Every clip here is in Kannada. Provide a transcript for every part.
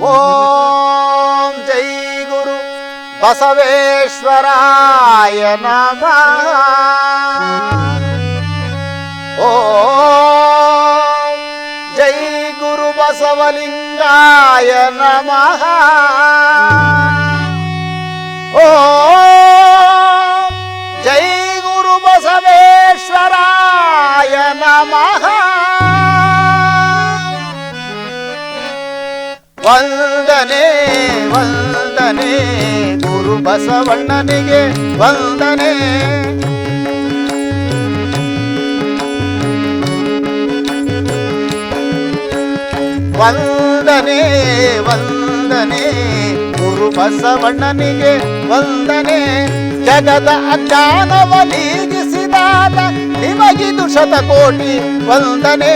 ఓం జై గురు బసవేశ్వరాయ నమ ఓం జై గురు బసవలింగాయ నమ ఓం జై గురు బసవేశ్వరాయ నమ ವಂದನೆ ವಂದನೆ, ಗುರು ಬಸವಣ್ಣನಿಗೆ ವಂದನೆ. ವಂದನೆ ವಂದನೆ, ಗುರು ಬಸವಣ್ಣನಿಗೆ ವಂದನೆ. ಜಗದ ಅಜ್ಞಾನವ ನೀಗಿಸಿದಾದ ನಿಮಗಿದು ಶತಕೋಟಿ ವಂದನೆ.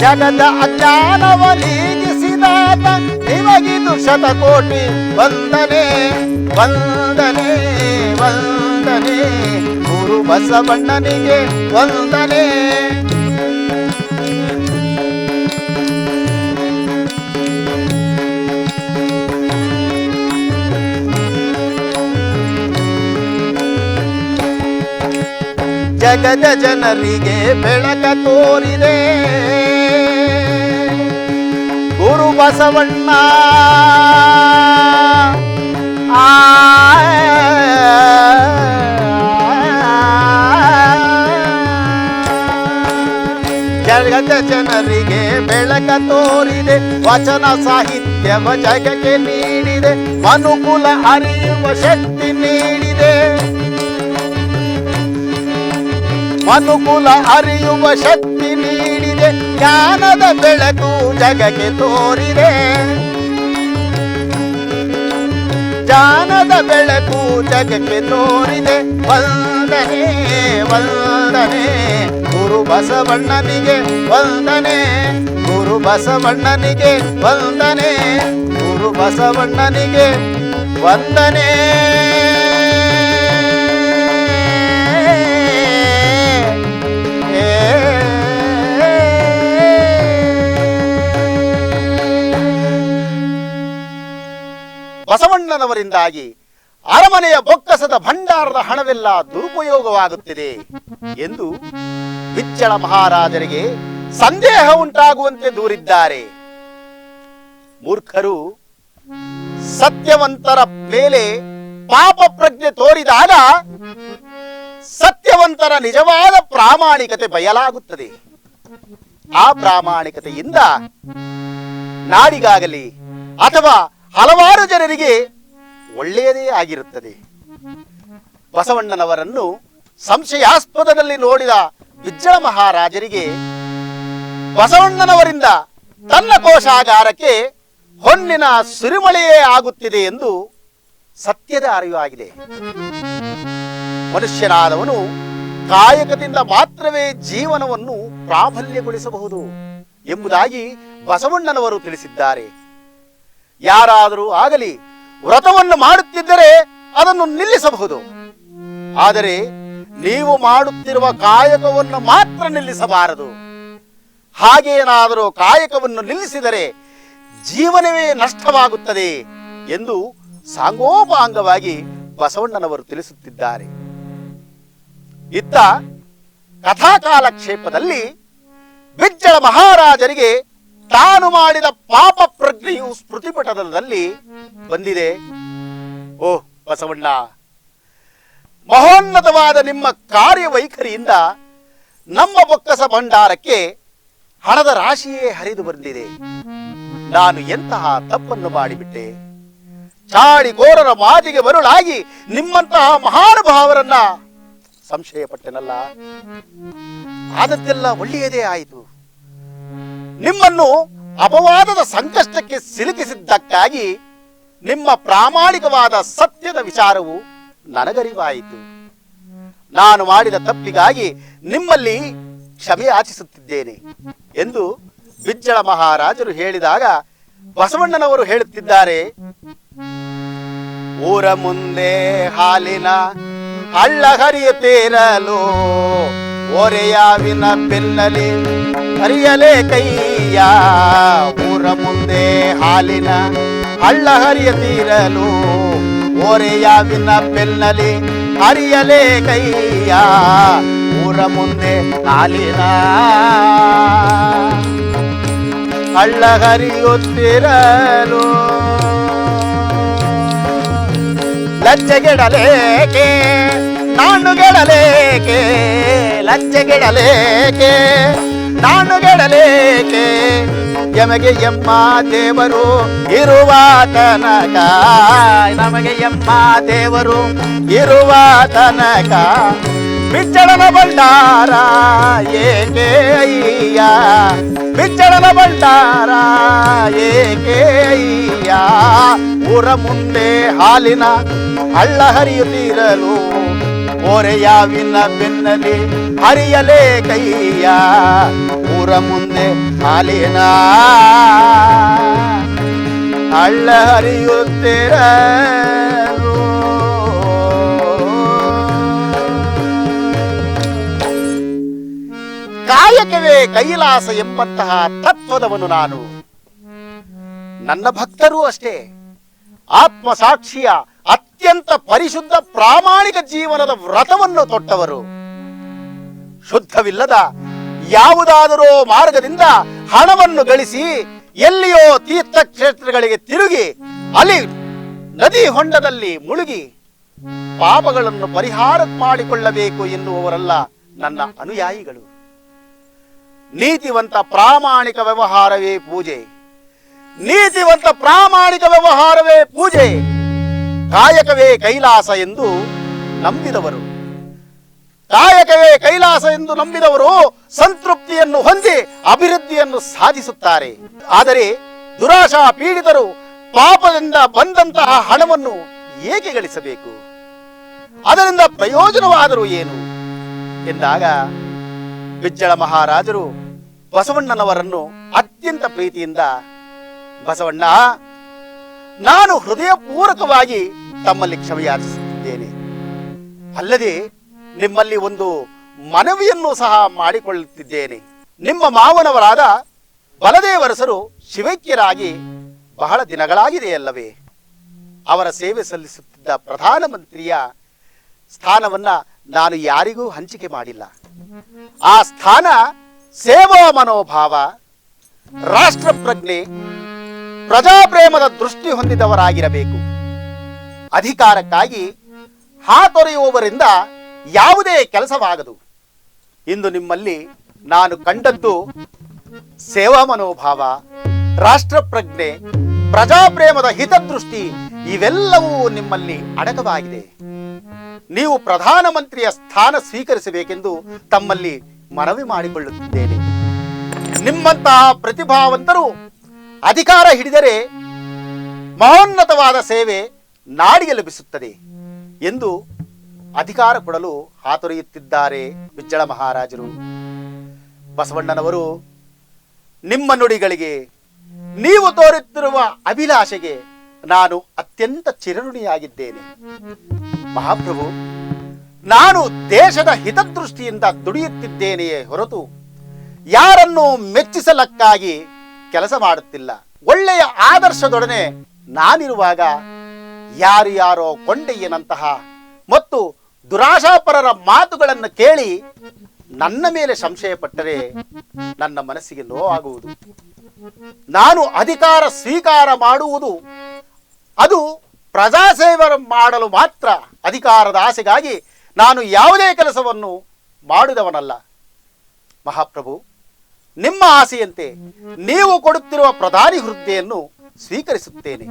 ಜಗದ ಅಜ್ಞಾನವ ನೀಗಿಸಿದಾತ ನಿಮಗಿದು ಶತಕೋಟಿ ವಂದನೆ ವಂದನೆ ವಂದನೆ. ಗುರು ಬಸವಣ್ಣನಿಗೆ ವಂದನೆ. ಜಗದ ಜನರಿಗೆ ಬೆಳಕ ತೋರಿದೆ. ಬಸವಣ್ಣ ಆ ಜಗದ ಜನರಿಗೆ ಬೆಳಕ ತೋರಿದೆ ವಚನ ಸಾಹಿತ್ಯವ ಜಗಕ್ಕೆ ನೀಡಿದೆ ಮನುಕುಲ ಅರಿಯುವ ಶಕ್ತಿ ನೀಡಿದೆ ಮನುಕುಲ ಅರಿಯುವ ಶಕ್ತಿ ನೀಡಿದೆ ಜ್ಞಾನದ ಬೆಳಕು ಜಗಕ್ಕೆ ತೋರಿದೆ. ಜ್ಞಾನದ ಬೆಳಕು ಜಗಕ್ಕೆ ತೋರಿದೆ. ವಂದನೆ ವಂದನೆ, ಗುರು ಬಸವಣ್ಣನಿಗೆ ವಂದನೆ, ಗುರು ಬಸವಣ್ಣನಿಗೆ ವಂದನೆ, ಗುರು ಬಸವಣ್ಣನಿಗೆ ವಂದನೆ. ಬಸವಣ್ಣನವರಿಂದಾಗಿ ಅರಮನೆಯ ಬೊಕ್ಕಸದ ಭಂಡಾರದ ಹಣವೆಲ್ಲ ದುರುಪಯೋಗವಾಗುತ್ತಿದೆ ಎಂದು ಬಿಚ್ಚಳ ಮಹಾರಾಜರಿಗೆ ಸಂದೇಹ ಉಂಟಾಗುವಂತೆ ದೂರಿದ್ದಾರೆ. ಮೂರ್ಖರು ಸತ್ಯವಂತರ ಮೇಲೆ ಪಾಪ ಪ್ರಜ್ಞೆ ತೋರಿದಾಗ ಸತ್ಯವಂತರ ನಿಜವಾದ ಪ್ರಾಮಾಣಿಕತೆ ಬಯಲಾಗುತ್ತದೆ. ಆ ಪ್ರಾಮಾಣಿಕತೆಯಿಂದ ನಾಡಿಗಾಗಲಿ ಅಥವಾ ಹಲವಾರು ಜನರಿಗೆ ಒಳ್ಳೆಯದೇ ಆಗಿರುತ್ತದೆ. ಬಸವಣ್ಣನವರನ್ನು ಸಂಶಯಾಸ್ಪದದಲ್ಲಿ ನೋಡಿದ ವಿಜ್ಜಳ ಮಹಾರಾಜರಿಗೆ ಬಸವಣ್ಣನವರಿಂದ ತನ್ನ ಕೋಶಾಗಾರಕ್ಕೆ ಹೊನ್ನಿನ ಸುರಿಮಳೆಯೇ ಆಗುತ್ತಿದೆ ಎಂದು ಸತ್ಯದ ಅರಿವಾಗಿದೆ ಮನುಷ್ಯನಾದವನು ಕಾಯಕದಿಂದ ಮಾತ್ರವೇ ಜೀವನವನ್ನು ಪ್ರಾಬಲ್ಯಗೊಳಿಸಬಹುದು ಎಂಬುದಾಗಿ ಬಸವಣ್ಣನವರು ತಿಳಿಸಿದ್ದಾರೆ. ಯಾರಾದರೂ ಆಗಲಿ ವ್ರತವನ್ನು ಮಾಡುತ್ತಿದ್ದರೆ ಅದನ್ನು ನಿಲ್ಲಿಸಬಹುದು. ಆದರೆ ನೀವು ಮಾಡುತ್ತಿರುವ ಕಾಯಕವನ್ನು ಮಾತ್ರ ನಿಲ್ಲಿಸಬಾರದು. ಹಾಗೇನಾದರೂ ಕಾಯಕವನ್ನು ನಿಲ್ಲಿಸಿದರೆ ಜೀವನವೇ ನಷ್ಟವಾಗುತ್ತದೆ ಎಂದು ಸಾಂಗೋಪಾಂಗವಾಗಿ ಬಸವಣ್ಣನವರು ತಿಳಿಸುತ್ತಿದ್ದಾರೆ. ಇತ್ತ ಕಥಾಕಾಲಕ್ಷೇಪದಲ್ಲಿ ಬಿಜ್ಜಳ ಮಹಾರಾಜರಿಗೆ ತಾನು ಮಾಡಿದ ಪಾಪ ಪ್ರಜ್ಞೆಯು ಸ್ಮೃತಿಪಟಲದಲ್ಲಿ ಬಂದಿದೆ. ಓ, ಬಸವಣ್ಣ, ಮಹೋನ್ನತವಾದ ನಿಮ್ಮ ಕಾರ್ಯವೈಖರಿಯಿಂದ ನಮ್ಮ ಬೊಕ್ಕಸ ಭಂಡಾರಕ್ಕೆ ಹಣದ ರಾಶಿಯೇ ಹರಿದು ಬಂದಿದೆ. ನಾನು ಎಂತಹ ತಪ್ಪನ್ನು ಮಾಡಿಬಿಟ್ಟೆ? ಚಾಡಿಗೋರರ ಮಾತಿಗೆ ಮರುಳಾಗಿ ನಿಮ್ಮಂತಹ ಮಹಾನುಭಾವರನ್ನ ಸಂಶಯ ಪಟ್ಟೆನಲ್ಲ ಆದದ್ದೆಲ್ಲ ಒಳ್ಳೆಯದೇ ಆಯಿತು. ನಿಮ್ಮನ್ನು ಅಪವಾದದ ಸಂಕಷ್ಟಕ್ಕೆ ಸಿಲುಕಿಸಿದ್ದಕ್ಕಾಗಿ ನಿಮ್ಮ ಪ್ರಾಮಾಣಿಕವಾದ ಸತ್ಯದ ವಿಚಾರವು ನನಗರಿವಾಯಿತು. ನಾನು ಮಾಡಿದ ತಪ್ಪಿಗಾಗಿ ನಿಮ್ಮಲ್ಲಿ ಕ್ಷಮೆ ಆಚಿಸುತ್ತಿದ್ದೇನೆ ಎಂದು ಬಿಜ್ಜಳ ಮಹಾರಾಜರು ಹೇಳಿದಾಗ ಬಸವಣ್ಣನವರು ಹೇಳುತ್ತಿದ್ದಾರೆ. ಊರ ಮುಂದೆ ಹಾಲಿನ ಹಳ್ಳ ಹರಿಯುತ್ತಿರಲು ಓರೆಯಾವಿನ ಬೆನ್ನಲಿ ಹರಿಯಲೇ ಕೈಯ ಊರ ಮುಂದೆ ಹಾಲಿನ ಹಳ್ಳ ಹರಿಯ ತೀರಲು ಓರೆಯಾವಿನ ಬೆನ್ನಲಿ ಹರಿಯಲೇ ಕೈಯ ಊರ ಮುಂದೆ ಹಾಲಿನ ಹಳ್ಳ ಹರಿಯುತ್ತಿರಲು ಲಜ್ಜೆಗೆಡಲೇಕೆ ನಾನು ಗೆಡಲೇಕೆ ಲಜ್ಜೆಗೆಡಲೇಕೆ ನಾನು ಗೆಡಲೇಕೆ ಯಮಗೆ ಎಮ್ಮ ದೇವರು ಇರುವ ತನಕ ನಮಗೆ ಎಮ್ಮ ದೇವರು ಇರುವ ತನಕ ಬಿಚ್ಚಳನ ಭಂಡಾರ ಏಕೆ ಅಯ್ಯ ಬಿಚ್ಚಳನ ಭಂಡಾರ ಏಕೆ ಅಯ್ಯ ಊರ ಮುಂದೆ ಹಾಲಿನ ಹಳ್ಳ ಹರಿಯುತ್ತಿರಲು ಓರೆಯಾವಿನ ಬೆನ್ನಲಿ ಹರಿಯಲೇ ಕೈಯ ಊರ ಮುಂದೆ ಹಾಲಿನ. ಹಳ್ಳ ಹರಿಯುತ್ತೀರ. ಕಾಯಕವೇ ಕೈಲಾಸ ಎಂಬಂತಹ ತತ್ವದವನು ನಾನು. ನನ್ನ ಭಕ್ತರೂ ಅಷ್ಟೇ. ಆತ್ಮ ಸಾಕ್ಷಿಯ ಅತ್ಯಂತ ಪರಿಶುದ್ಧ ಪ್ರಾಮಾಣಿಕ ಜೀವನದ ವ್ರತವನ್ನು ತೊಟ್ಟವರು. ಶುದ್ಧವಿಲ್ಲದ ಯಾವುದಾದರೂ ಮಾರ್ಗದಿಂದ ಹಣವನ್ನು ಗಳಿಸಿ ಎಲ್ಲಿಯೋ ತೀರ್ಥಕ್ಷೇತ್ರಗಳಿಗೆ ತಿರುಗಿ ಅಲ್ಲಿ ನದಿ ಹೊಂಡದಲ್ಲಿ ಮುಳುಗಿ ಪಾಪಗಳನ್ನು ಪರಿಹಾರ ಮಾಡಿಕೊಳ್ಳಬೇಕು ಎನ್ನುವರಲ್ಲ ನನ್ನ ಅನುಯಾಯಿಗಳು. ನೀತಿವಂತ ಪ್ರಾಮಾಣಿಕ ವ್ಯವಹಾರವೇ ಪೂಜೆ. ನೀತಿವಂತ ಪ್ರಾಮಾಣಿಕ ವ್ಯವಹಾರವೇ ಪೂಜೆ. ಕಾಯಕವೇ ಕೈಲಾಸ ಎಂದು ನಂಬಿದವರು. ಕಾಯಕವೇ ಕೈಲಾಸ ಎಂದು ನಂಬಿದವರು ಸಂತೃಪ್ತಿಯನ್ನು ಹೊಂದಿ ಅಭಿವೃದ್ಧಿಯನ್ನು ಸಾಧಿಸುತ್ತಾರೆ. ಆದರೆ ದುರಾಶಾ ಪೀಡಿತರು ಪಾಪದಿಂದ ಬಂದಂತಹ ಹಣವನ್ನು ಏಕೆ ಗಳಿಸಬೇಕು? ಅದರಿಂದ ಪ್ರಯೋಜನವಾದರೂ ಏನು? ಎಂದಾಗ ಬಿಜ್ಜಳ ಮಹಾರಾಜರು ಬಸವಣ್ಣನವರನ್ನು ಅತ್ಯಂತ ಪ್ರೀತಿಯಿಂದ, ಬಸವಣ್ಣ ನಾನು ಹೃದಯಪೂರ್ವಕವಾಗಿ ತಮ್ಮಲ್ಲಿ ಕ್ಷಮೆಯಾಚಿಸುತ್ತಿದ್ದೇನೆ. ಅಲ್ಲದೆ ನಿಮ್ಮಲ್ಲಿ ಒಂದು ಮನವಿಯನ್ನು ಸಹ ಮಾಡಿಕೊಳ್ಳುತ್ತಿದ್ದೇನೆ. ನಿಮ್ಮ ಮಾವನವರಾದ ಬಲದೇವರಸರು ಶಿವೈಕ್ಯರಾಗಿ ಬಹಳ ದಿನಗಳಾಗಿದೆಯಲ್ಲವೇ. ಅವರ ಸೇವೆ ಸಲ್ಲಿಸುತ್ತಿದ್ದ ಪ್ರಧಾನಮಂತ್ರಿಯ ಸ್ಥಾನವನ್ನ ನಾನು ಯಾರಿಗೂ ಹಂಚಿಕೆ ಮಾಡಿಲ್ಲ. ಆ ಸ್ಥಾನ ಸೇವಾ ಮನೋಭಾವ ರಾಷ್ಟ್ರ ಪ್ರಜ್ಞೆ ಪ್ರಜಾಪ್ರೇಮದ ದೃಷ್ಟಿ ಹೊಂದಿದವರಾಗಿರಬೇಕು. ಅಧಿಕಾರಕ್ಕಾಗಿ ಹಾತೊರೆಯುವವರಿಂದ ಯಾವುದೇ ಕೆಲಸವಾಗದು. ಇಂದು ನಿಮ್ಮಲ್ಲಿ ನಾನು ಕಂಡದ್ದು ಸೇವಾ ಮನೋಭಾವ ರಾಷ್ಟ್ರ ಪ್ರಜ್ಞೆ ಪ್ರಜಾಪ್ರೇಮದ ಹಿತದೃಷ್ಟಿ ಇವೆಲ್ಲವೂ ನಿಮ್ಮಲ್ಲಿ ಅಡಕವಾಗಿದೆ. ನೀವು ಪ್ರಧಾನಮಂತ್ರಿಯ ಸ್ಥಾನ ಸ್ವೀಕರಿಸಬೇಕೆಂದು ತಮ್ಮಲ್ಲಿ ಮನವಿ ಮಾಡಿಕೊಳ್ಳುತ್ತಿದ್ದೇನೆ. ನಿಮ್ಮಂತಹ ಪ್ರತಿಭಾವಂತರು ಅಧಿಕಾರ ಹಿಡಿದರೆ ಮಹೋನ್ನತವಾದ ಸೇವೆ ನಾಡಿಗೆ ಲಭಿಸುತ್ತದೆ ಎಂದು ಅಧಿಕಾರ ಕೊಡಲು ಹಾತೊರೆಯುತ್ತಿದ್ದಾರೆ ಬಿಜ್ಜಳ ಮಹಾರಾಜರು. ಬಸವಣ್ಣನವರು, ನಿಮ್ಮ ನುಡಿಗಳಿಗೆ ನೀವು ತೋರುತ್ತಿರುವ ಅಭಿಲಾಷೆಗೆ ನಾನು ಅತ್ಯಂತ ಚಿರಋಣಿಯಾಗಿದ್ದೇನೆ. ಮಹಾಪ್ರಭು, ನಾನು ದೇಶದ ಹಿತದೃಷ್ಟಿಯಿಂದ ದುಡಿಯುತ್ತಿದ್ದೇನೆಯೇ ಹೊರತು ಯಾರನ್ನು ಮೆಚ್ಚಿಸಲಕ್ಕಾಗಿ ಕೆಲಸ ಮಾಡುತ್ತಿಲ್ಲ. ಒಳ್ಳೆಯ ಆದರ್ಶದೊಡನೆ ನಾನಿರುವಾಗ ಯಾರ್ಯಾರೋ ಯಾರೋ ಕೊಂಡಯ್ಯನಂತಹ ಮತ್ತು ದುರಾಶಾಪರರ ಮಾತುಗಳನ್ನು ಕೇಳಿ ನನ್ನ ಮೇಲೆ ಸಂಶಯ ಪಟ್ಟರೆ ನನ್ನ ಮನಸ್ಸಿಗೆ ನೋವಾಗುವುದು ನಾನು ಅಧಿಕಾರ ಸ್ವೀಕಾರ ಮಾಡುವುದು. ಅದು ಪ್ರಜಾಸೇವೆ ಮಾಡಲು ಮಾತ್ರ ಅಧಿಕಾರದ ಆಸೆಗಾಗಿ ನಾನು ಯಾವುದೇ ಕೆಲಸವನ್ನು ಮಾಡಿದವನಲ್ಲ. ಮಹಾಪ್ರಭು ನಿಮ್ಮ ಆಸೆಯಂತೆ ನೀವು ಕೊಡುತ್ತಿರುವ ಪ್ರಧಾನಿ ಹುದ್ದೆಯನ್ನು ಸ್ವೀಕರಿಸುತ್ತೇನೆ.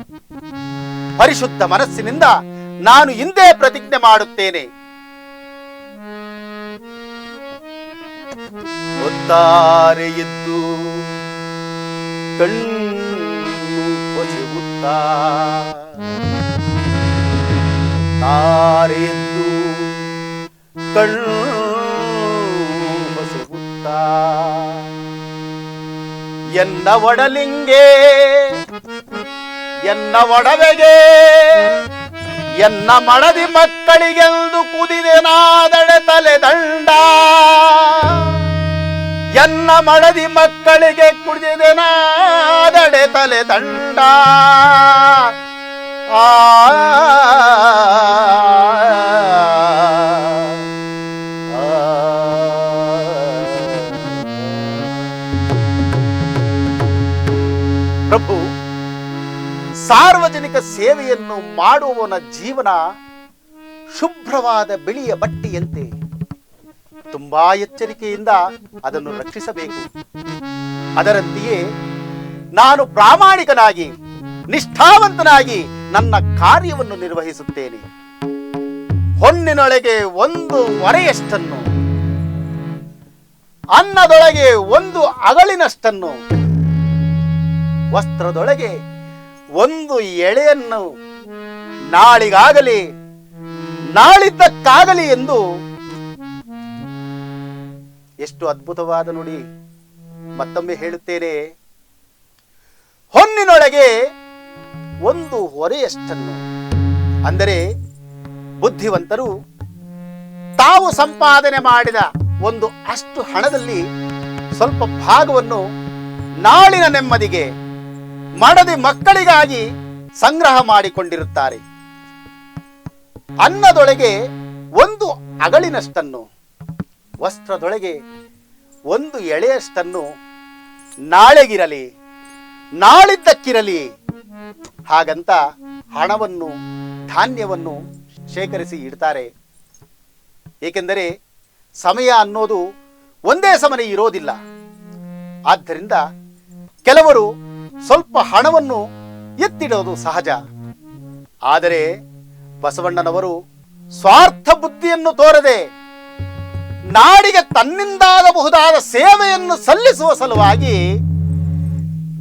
ಪರಿಶುದ್ಧ ಮನಸ್ಸಿನಿಂದ ನಾನು ಹಿಂದೆ ಪ್ರತಿಜ್ಞೆ ಮಾಡುತ್ತೇನೆ. ಎದ್ದು ಕಣ್ಣು ಬಸಗುತ್ತಾ ಎನ್ನ ಒಡಲಿಂಗೆ, ಎನ್ನ ಒಡವೆಗೆ, ಎನ್ನ ಮಡದಿ ಮಕ್ಕಳಿಗೆಂದು ಕುದಿದೆ ನಾದಡೆ ತಲೆ ದಂಡ. ಎನ್ನ ಮಡದಿ ಮಕ್ಕಳಿಗೆ ಕುಡಿದಿದೆ ನಾದಡೆ ತಲೆ ದಂಡ. ಆ ಪ್ರಭು, ಸಾರ್ವಜನಿಕ ಸೇವೆಯನ್ನು ಮಾಡುವವನ ಜೀವನ ಶುಭ್ರವಾದ ಬಿಳಿಯ ಬಟ್ಟೆಯಂತೆ. ತುಂಬಾ ಎಚ್ಚರಿಕೆಯಿಂದ ಅದನ್ನು ರಕ್ಷಿಸಬೇಕು. ಅದರಂತೆಯೇ ನಾನು ಪ್ರಾಮಾಣಿಕನಾಗಿ, ನಿಷ್ಠಾವಂತನಾಗಿ ನನ್ನ ಕಾರ್ಯವನ್ನು ನಿರ್ವಹಿಸುತ್ತೇನೆ. ಹೊನ್ನಿನೊಳಗೆ ಒಂದು ಹೊರೆಯಷ್ಟನ್ನು ಅನ್ನದೊಳಗೆ ಒಂದು ಅಗಳಿನಷ್ಟನ್ನು ವಸ್ತ್ರದೊಳಗೆ ಒಂದು ಎಳೆಯನ್ನು ನಾಳಿಗಾಗಲಿ, ನಾಳಿದ್ದಕ್ಕಾಗಲಿ ಎಂದು. ಎಷ್ಟು ಅದ್ಭುತವಾದ ನುಡಿ. ಮತ್ತೊಮ್ಮೆ ಹೇಳುತ್ತೇನೆ, ಹೊನ್ನಿನೊಳಗೆ ಒಂದು ಹೊರೆಯಷ್ಟನ್ನು. ಅಂದರೆ ಬುದ್ಧಿವಂತರು ತಾವು ಸಂಪಾದನೆ ಮಾಡಿದ ಒಂದು ಅಷ್ಟು ಹಣದಲ್ಲಿ ಸ್ವಲ್ಪ ಭಾಗವನ್ನು ನಾಳಿನ ನೆಮ್ಮದಿಗೆ ಮಡದಿ ಮಕ್ಕಳಿಗಾಗಿ ಸಂಗ್ರಹ ಮಾಡಿಕೊಂಡಿರುತ್ತಾರೆ. ಅನ್ನದೊಳಗೆ ಒಂದು ಅಗಳಿನಷ್ಟನ್ನು ವಸ್ತ್ರದೊಳಗೆ ಒಂದು ಎಳೆಯಷ್ಟನ್ನು ನಾಳೆಗಿರಲಿ, ನಾಳಿದ್ದಕ್ಕಿರಲಿ ಹಾಗಂತ ಹಣವನ್ನು, ಧಾನ್ಯವನ್ನು ಶೇಖರಿಸಿ ಇಡ್ತಾರೆ. ಏಕೆಂದರೆ ಸಮಯ ಅನ್ನೋದು ಒಂದೇ ಸಮನೆ ಇರೋದಿಲ್ಲ. ಆದ್ದರಿಂದ ಕೆಲವರು ಸ್ವಲ್ಪ ಹಣವನ್ನು ಎತ್ತಿಡೋದು ಸಹಜ. ಆದರೆ ಬಸವಣ್ಣನವರು ಸ್ವಾರ್ಥ ಬುದ್ಧಿಯನ್ನು ತೋರದೆ ನಾಡಿಗೆ ತನ್ನಿಂದಾಗಬಹುದಾದ ಸೇವೆಯನ್ನು ಸಲ್ಲಿಸುವ ಸಲುವಾಗಿ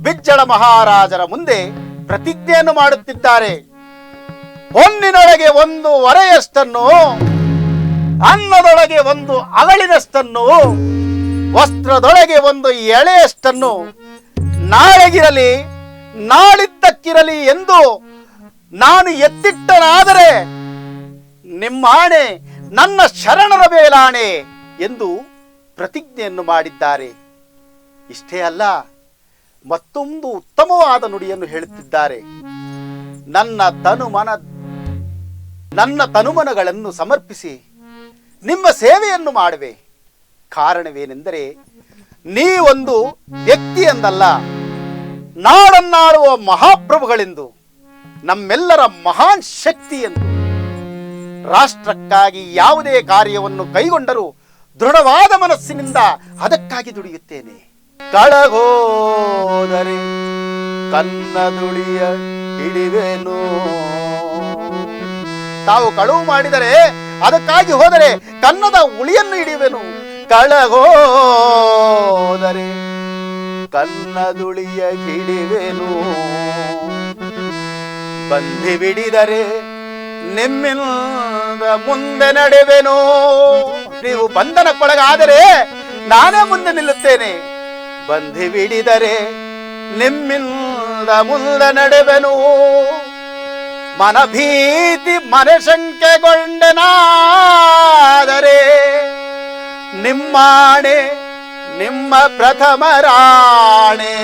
ಬಿಜ್ಜಳ ಮಹಾರಾಜರ ಮುಂದೆ ಪ್ರತಿಜ್ಞೆಯನ್ನು ಮಾಡುತ್ತಿದ್ದಾರೆ. ಹೊನ್ನಿನೊಳಗೆ ಒಂದು ಒರೆಯಷ್ಟನ್ನು, ಅನ್ನದೊಳಗೆ ಒಂದು ಅಗಳಿನಷ್ಟನ್ನು ವಸ್ತ್ರದೊಳಗೆ ಒಂದು ಎಳೆಯಷ್ಟನ್ನು ನಾಳೆಗಿರಲಿ, ನಾಳಿದ್ದಕ್ಕಿರಲಿ ಎಂದು ನಾನು ಎತ್ತಿಟ್ಟನಾದರೆ ನಿಮ್ಮಾಣೆ ನನ್ನ ಶರಣರ ಮೇಲಾಣೆ ಎಂದು ಪ್ರತಿಜ್ಞೆಯನ್ನು ಮಾಡಿದ್ದಾರೆ. ಇಷ್ಟೇ ಅಲ್ಲ, ಮತ್ತೊಂದು ಉತ್ತಮವಾದ ನುಡಿಯನ್ನು ಹೇಳುತ್ತಿದ್ದಾರೆ. ನನ್ನ ತನುಮನ, ನನ್ನ ತನುಮನಗಳನ್ನು ಸಮರ್ಪಿಸಿ ನಿಮ್ಮ ಸೇವೆಯನ್ನು ಮಾಡುವೆ. ಕಾರಣವೇನೆಂದರೆ, ನೀವೊಂದು ವ್ಯಕ್ತಿ ಎಂದಲ್ಲ ನಾಡನ್ನಾಳುವ ಮಹಾಪ್ರಭುಗಳೆಂದು, ನಮ್ಮೆಲ್ಲರ ಮಹಾನ್ ಶಕ್ತಿ ಎಂದು ರಾಷ್ಟ್ರಕ್ಕಾಗಿ ಯಾವುದೇ ಕಾರ್ಯವನ್ನು ಕೈಗೊಂಡರೂ ದೃಢವಾದ ಮನಸ್ಸಿನಿಂದ ಅದಕ್ಕಾಗಿ ದುಡಿಯುತ್ತೇನೆ. ಕಳಗೋದರೆ ಕನ್ನದುಳಿಯ ಹಿಡಿವೆನು. ತಾವು ಕಳುವು ಮಾಡಿದರೆ ಅದಕ್ಕಾಗಿ ಹೋದರೆ ಕನ್ನದ ಉಳಿಯನ್ನು ಹಿಡಿಯುವೆನು ಕಳಗೋದರೆ ಕನ್ನದುಳಿಯ ಹಿಡಿವೆನು ಬಂಧಿ ಬಿಡಿದರೆ ನಿಮ್ಮಿಂದ ಮುಂದೆ ನಡೆವೆನು. ನೀವು ಬಂಧನಕ್ಕೊಳಗಾದರೆ ನಾನೇ ಮುಂದೆ ನಿಲ್ಲುತ್ತೇನೆ. ಬಂಧಿ ಬಿಡಿದರೆ ನಿಮ್ಮಿಂದ ಮುಂದೆ ನಡೆವೆನು. ಮನಭೀತಿ ಮನಶಂಕೆಗೊಂಡನಾದರೆ ನಿಮ್ಮಾಣೆ ನಿಮ್ಮ ಪ್ರಥಮ ರಾಣೆ.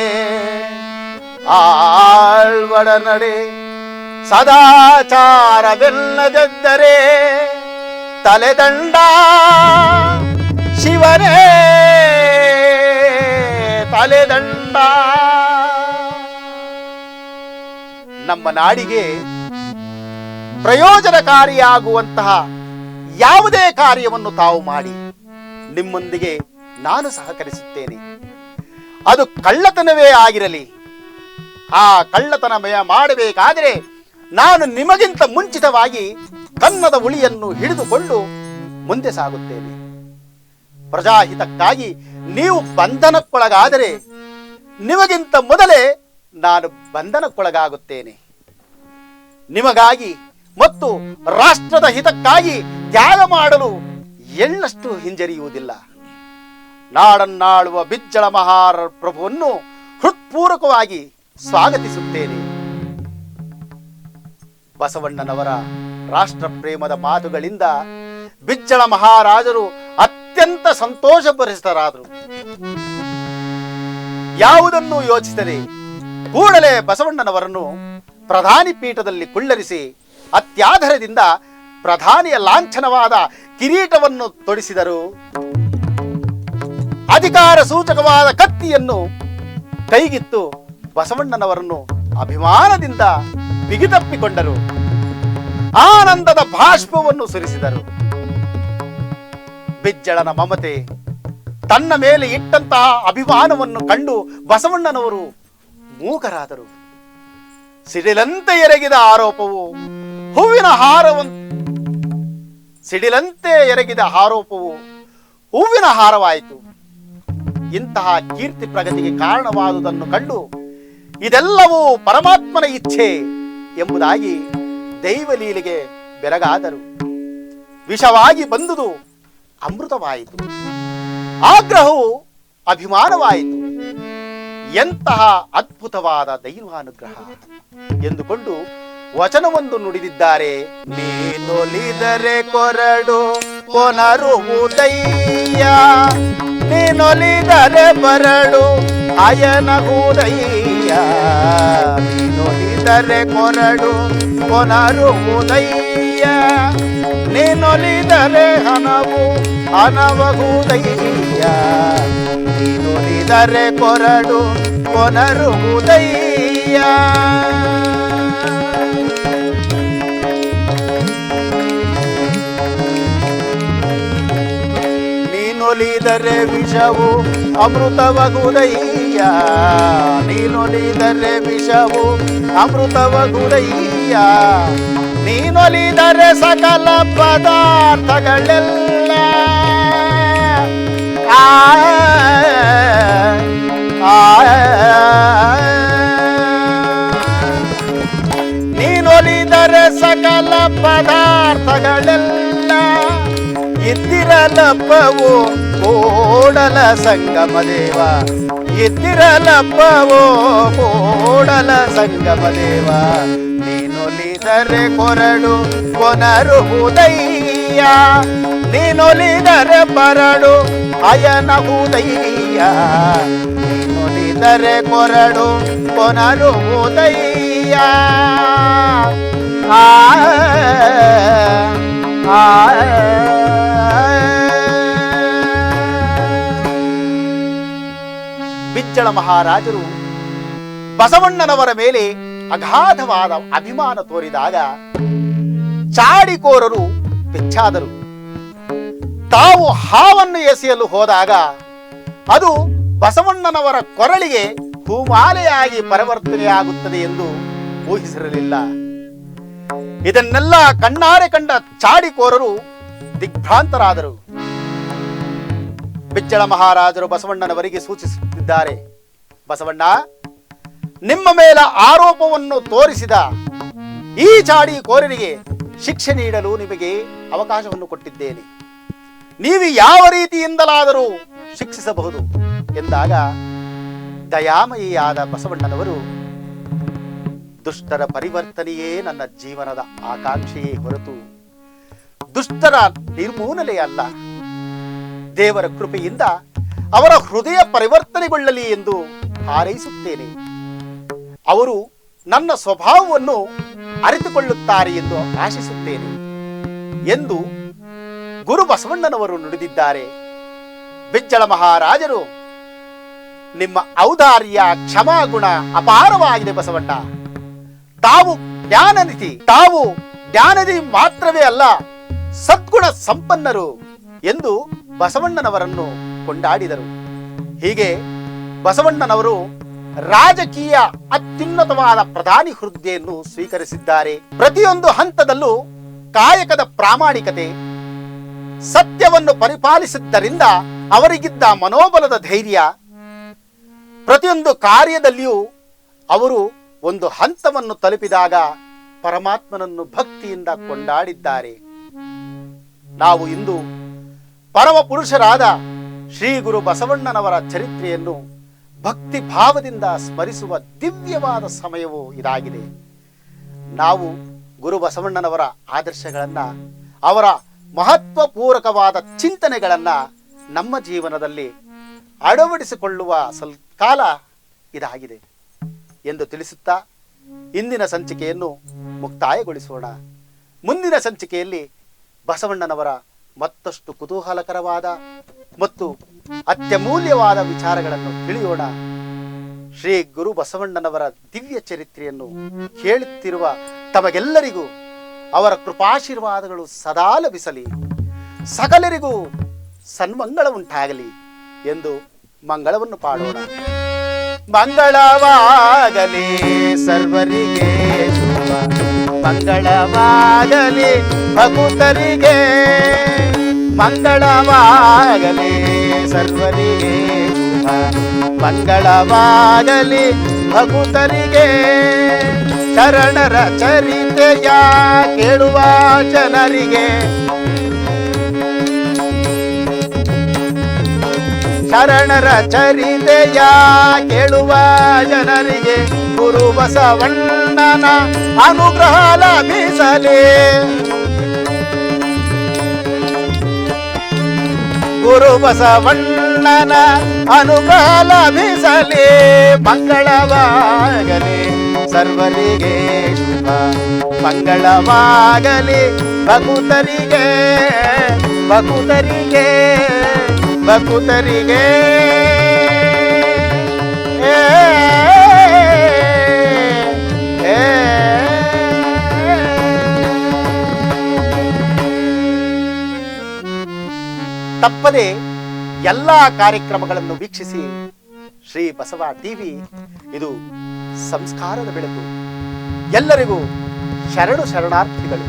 ಆಳ್ವಡ ನಡೆ ಸದಾಚಾರವೆಲ್ಲದೆದ್ದರೆ ತಲೆದಂಡ ಶಿವನೇ. ತಲೆದಂಡ ನಮ್ಮ ನಾಡಿಗೆ ಪ್ರಯೋಜನಕಾರಿಯಾಗುವಂತಹ ಯಾವುದೇ ಕಾರ್ಯವನ್ನು ತಾವು ಮಾಡಿ, ನಿಮ್ಮೊಂದಿಗೆ ನಾನು ಸಹಕರಿಸುತ್ತೇನೆ. ಅದು ಕಳ್ಳತನವೇ ಆಗಿರಲಿ. ಆ ಕಳ್ಳತನಮಯ ಮಾಡಬೇಕಾದರೆ ನಾನು ನಿಮಗಿಂತ ಮುಂಚಿತವಾಗಿ ಕನ್ನದ ಉಳಿಯನ್ನು ಹಿಡಿದುಕೊಂಡು ಮುಂದೆ ಸಾಗುತ್ತೇನೆ. ಪ್ರಜಾಹಿತಕ್ಕಾಗಿ ನೀವು ಬಂಧನಕ್ಕೊಳಗಾದರೆ ನಿಮಗಿಂತ ಮೊದಲೇ ನಾನು ಬಂಧನಕ್ಕೊಳಗಾಗುತ್ತೇನೆ. ನಿಮಗಾಗಿ ಮತ್ತು ರಾಷ್ಟ್ರದ ಹಿತಕ್ಕಾಗಿ ತ್ಯಾಗ ಮಾಡಲು ಎಳ್ಳಷ್ಟು ಹಿಂಜರಿಯುವುದಿಲ್ಲ. ನಾಡನ್ನಾಳುವ ಬಿಜ್ಜಳ ಮಹಾರ ಪ್ರಭುವನ್ನು ಹೃತ್ಪೂರ್ವಕವಾಗಿ ಸ್ವಾಗತಿಸುತ್ತೇನೆ. ಬಸವಣ್ಣನವರ ರಾಷ್ಟ್ರ ಪ್ರೇಮದ ಮಾತುಗಳಿಂದ ಬಿಜ್ಜಳ ಮಹಾರಾಜರು ಅತ್ಯಂತ ಸಂತೋಷಭರಿತರಾದರು ಯಾವುದನ್ನು ಯೋಚಿಸದೆ ಕೂಡಲೇ ಬಸವಣ್ಣನವರನ್ನು ಪ್ರಧಾನಿ ಪೀಠದಲ್ಲಿ ಕುಳ್ಳರಿಸಿ ಅತ್ಯಾಧಾರದಿಂದ ಪ್ರಧಾನಿಯ ಲಾಂಛನವಾದ ಕಿರೀಟವನ್ನು ತೊಡಿಸಿದರು. ಅಧಿಕಾರ ಸೂಚಕವಾದ ಕತ್ತಿಯನ್ನು ಕೈಗಿತ್ತು ಬಸವಣ್ಣನವರನ್ನು ಅಭಿಮಾನದಿಂದ ಬಿಗಿತಪ್ಪಿಕೊಂಡರು. ಆನಂದದ ಬಾಷ್ಪವನ್ನು ಸುರಿಸಿದರು. ಬಿಜ್ಜಳನ ಮಮತೆ ತನ್ನ ಮೇಲೆ ಇಟ್ಟಂತಹ ಅಭಿಮಾನವನ್ನು ಕಂಡು ಬಸವಣ್ಣನವರು ಮೂಕರಾದರು ಸಿಡಿಲಂತೆ ಎರಗಿದ ಆರೋಪವು ಹೂವಿನ ಹಾರವನ್ನು ಸಿಡಿಲಂತೆ ಎರಗಿದ ಆರೋಪವು ಹೂವಿನ ಹಾರವಾಯಿತು. ಇಂತಹ ಕೀರ್ತಿ ಪ್ರಗತಿಗೆ ಕಾರಣವಾದುದನ್ನು ಕಂಡು ಇದೆಲ್ಲವೂ ಪರಮಾತ್ಮನ ಇಚ್ಛೆ ಎಂಬುದಾಗಿ ದೈವಲೀಲೆಗೆ ಬೆರಗಾದರು. ವಿಷವಾಗಿ ಬಂದುದು ಅಮೃತವಾಯಿತು. ಆಗ್ರಹವು ಅಭಿಮಾನವಾಯಿತು. ಎಂತಹ ಅದ್ಭುತವಾದ ದೈವಾನುಗ್ರಹ ಎಂದುಕೊಂಡು ವಚನವೊಂದು ನುಡಿದಿದ್ದಾರೆ. ನೀನೊಲಿದರೆ ಕೊರಡು ಕೊನರುವುದಯ್ಯ. ನೀನೊಲಿದರೆ ಬರಡು ಅಯನಗುದಯ್ಯ ನೀನೊಲಿದರೆ ಕೊರಡು ಕೊನರುವುದಯ್ಯ. ನೀನೊಲಿದರೆ ಹನವು ಹನವಗುದಯ್ಯ ನೀನೊಲಿದರೆ ಕೊರಡು ಕೊನರುವುದಯ್ಯ. ನೀನೊಲಿದರೆ ವಿಷವು ಅಮೃತವಗುದಯ್ಯ ನೀನೊಲಿದರೆ ವಿಷವು ಅಮೃತವಗುದಯ್ಯ ನೀನೊಲಿದರೆ ಸಕಲ ಪದಾರ್ಥಗಳೆಲ್ಲ ಆ ನೀನೊಲಿದರೆ ಸಕಲ ಪದಾರ್ಥಗಳೆಲ್ಲ ಇದ್ದಿರಲಪ್ಪವು ಕೋಡಲ ಸಂಗಮ ದೇವ. ಇದ್ದಿರಲಪ್ಪವೋ ಓಡಲ ಸಂಗಮ ದೇವ. ನೀನೊಲಿದರೆ ಕೊರಡು ಹೃದಯ ನೀನೊಲಿದರೆ ಬರಡು ಅಯನಹುದಯ್ಯ ನೀನೊಲಿದರೆ ಕೊರಡು ಕೊನರುವುದಯ್ಯ ಆ. ಬಿಜ್ಜಳ ಮಹಾರಾಜರು ಬಸವಣ್ಣನವರ ಮೇಲೆ ಅಗಾಧವಾದ ಅಭಿಮಾನ ತೋರಿದಾಗ ಚಾಡಿಕೋರರು ಬೆಚ್ಚಾದರು. ತಾವು ಹಾವನ್ನು ಎಸೆಯಲು ಹೋದಾಗ ಅದು ಬಸವಣ್ಣನವರ ಕೊರಳಿಗೆ ಹೂಮಾಲೆಯಾಗಿ ಪರಿವರ್ತನೆಯಾಗುತ್ತದೆ ಎಂದು ಊಹಿಸಿರಲಿಲ್ಲ. ಇದನ್ನೆಲ್ಲ ಕಣ್ಣಾರೆ ಕಂಡ ಚಾಡಿಕೋರರು ದಿಗ್ಭ್ರಾಂತರಾದರು. ಬಿಚ್ಚಳ ಮಹಾರಾಜರು ಬಸವಣ್ಣನವರಿಗೆ ಸೂಚಿಸುತ್ತಿದ್ದಾರೆ ಬಸವಣ್ಣ, ನಿಮ್ಮ ಮೇಲ ಆರೋಪವನ್ನು ತೋರಿಸಿದ ಈ ಚಾಡಿ ಕೋರರಿಗೆ ಶಿಕ್ಷೆ ನೀಡಲು ನಿಮಗೆ ಅವಕಾಶವನ್ನು ಕೊಟ್ಟಿದ್ದೇನೆ. ನೀವು ಯಾವ ರೀತಿಯಿಂದಲಾದರೂ ಶಿಕ್ಷಿಸಬಹುದು ಎಂದಾಗ ದಯಾಮಯಿಯಾದ ಬಸವಣ್ಣನವರು, ದುಷ್ಟರ ಪರಿವರ್ತನೆಯೇ ನನ್ನ ಜೀವನದ ಆಕಾಂಕ್ಷೆಯೇ ಹೊರತು ದುಷ್ಟರ ನಿರ್ಮೂಲನೆ ಅಲ್ಲ ದೇವರ ಕೃಪೆಯಿಂದ ಅವರ ಹೃದಯ ಪರಿವರ್ತನೆಗೊಳ್ಳಲಿ ಎಂದು ಹಾರೈಸುತ್ತೇನೆ. ಅವರು ನನ್ನ ಸ್ವಭಾವವನ್ನು ಅರಿತುಕೊಳ್ಳುತ್ತಾರೆ ಎಂದು ಆಶಿಸುತ್ತೇನೆ ಎಂದು ಗುರು ಬಸವಣ್ಣನವರು ನುಡಿದಿದ್ದಾರೆ. ಬಿಜ್ಜಳ ಮಹಾರಾಜರು, ನಿಮ್ಮ ಔದಾರ್ಯ ಕ್ಷಮಾಗುಣ ಅಪಾರವಾಗಿದೆ ಬಸವಣ್ಣ. ತಾವು ಜ್ಞಾನನಿಧಿ, ತಾವು ಜ್ಞಾನದಿ ಮಾತ್ರವೇ ಅಲ್ಲ, ಸದ್ಗುಣ ಸಂಪನ್ನರು ಎಂದು ಬಸವಣ್ಣನವರನ್ನು ಕೊಂಡಾಡಿದರು. ಹೀಗೆ ಬಸವಣ್ಣನವರು ರಾಜಕೀಯ ಅತ್ಯುನ್ನತವಾದ ಪ್ರಧಾನಿ ಹುದ್ದೆಯನ್ನು ಸ್ವೀಕರಿಸಿದ್ದಾರೆ. ಪ್ರತಿಯೊಂದು ಹಂತದಲ್ಲೂ ಕಾಯಕದ ಪ್ರಾಮಾಣಿಕತೆ ಸತ್ಯವನ್ನು ಪರಿಪಾಲಿಸಿದ್ದರಿಂದ ಅವರಿಗಿದ್ದ ಮನೋಬಲದ ಧೈರ್ಯ ಪ್ರತಿಯೊಂದು ಕಾರ್ಯದಲ್ಲಿಯೂ ಅವರು ಒಂದು ಹಂತವನ್ನು ತಲುಪಿದಾಗ ಪರಮಾತ್ಮನನ್ನು ಭಕ್ತಿಯಿಂದ ಕೊಂಡಾಡಿದ್ದಾರೆ. ನಾವು ಇಂದು ಪರಮ ಪುರುಷರಾದ ಶ್ರೀ ಗುರು ಬಸವಣ್ಣನವರ ಚರಿತ್ರೆಯನ್ನು ಭಕ್ತಿ ಭಾವದಿಂದ ಸ್ಮರಿಸುವ ದಿವ್ಯವಾದ ಸಮಯವು ಇದಾಗಿದೆ. ನಾವು ಗುರು ಬಸವಣ್ಣನವರ ಆದರ್ಶಗಳನ್ನು, ಅವರ ಮಹತ್ವಪೂರ್ವಕವಾದ ಚಿಂತನೆಗಳನ್ನು ನಮ್ಮ ಜೀವನದಲ್ಲಿ ಅಳವಡಿಸಿಕೊಳ್ಳುವ ಸ್ವಲ್ಪ ಕಾಲ ಇದಾಗಿದೆ ಎಂದು ತಿಳಿಸುತ್ತಾ ಇಂದಿನ ಸಂಚಿಕೆಯನ್ನು ಮುಕ್ತಾಯಗೊಳಿಸೋಣ. ಮುಂದಿನ ಸಂಚಿಕೆಯಲ್ಲಿ ಬಸವಣ್ಣನವರ ಮತ್ತಷ್ಟು ಕುತೂಹಲಕರವಾದ ಮತ್ತು ಅತ್ಯಮೂಲ್ಯವಾದ ವಿಚಾರಗಳನ್ನು ತಿಳಿಯೋಣ. ಶ್ರೀ ಗುರು ಬಸವಣ್ಣನವರ ದಿವ್ಯ ಚರಿತ್ರೆಯನ್ನು ಕೇಳುತ್ತಿರುವ ತಮಗೆಲ್ಲರಿಗೂ ಅವರ ಕೃಪಾಶೀರ್ವಾದಗಳು ಸದಾ ಲಭಿಸಲಿ. ಸಕಲರಿಗೂ ಸನ್ಮಂಗಳ ಉಂಟಾಗಲಿ ಎಂದು ಮಂಗಳವನ್ನು ಪಾಡೋಣ. ಮಂಗಳವಾಗಲಿ ಸರ್ವರಿಗೆ ಶುಭ. ಮಂಗಳವಾಗಲಿ ಭಕುತರಿಗೆ ಮಂಗಳವಾಗಲಿ ಸರ್ವರಿಗೆ ಮಂಗಳವಾಗಲಿ ಭಕುತರಿಗೆ ಶರಣರ ಚರಿತೆಯ ಕೇಳುವ ಜನರಿಗೆ. ಶರಣರ ಚರಿತೆಯ ಕೇಳುವ ಜನರಿಗೆ ಗುರು ಬಸವಣ್ಣನ ಅನುಗ್ರಹ ಲಭಿಸಲಿ. ಗುರು ಬಸವಣ್ಣನ ಅನುಕಾಲ ಬಿಸಲಿ ಮಂಗಳವಾಗಲಿ. ಸರ್ವರಿಗೆ ಶುಭ. ಮಂಗಳವಾಗಲಿ. ಭಕುತರಿಗೆ ಭಕುತರಿಗೆ ಭಕುತರಿಗೆ. ತಪ್ಪದೆ ಎಲ್ಲ ಕಾರ್ಯಕ್ರಮಗಳನ್ನು ವೀಕ್ಷಿಸಿ ಶ್ರೀ ಬಸವ ಟಿವಿ ಇದು ಸಂಸ್ಕಾರದ ಬೆಳಕು. ಎಲ್ಲರಿಗೂ ಶರಣು ಶರಣಾರ್ಥಿಗಳು.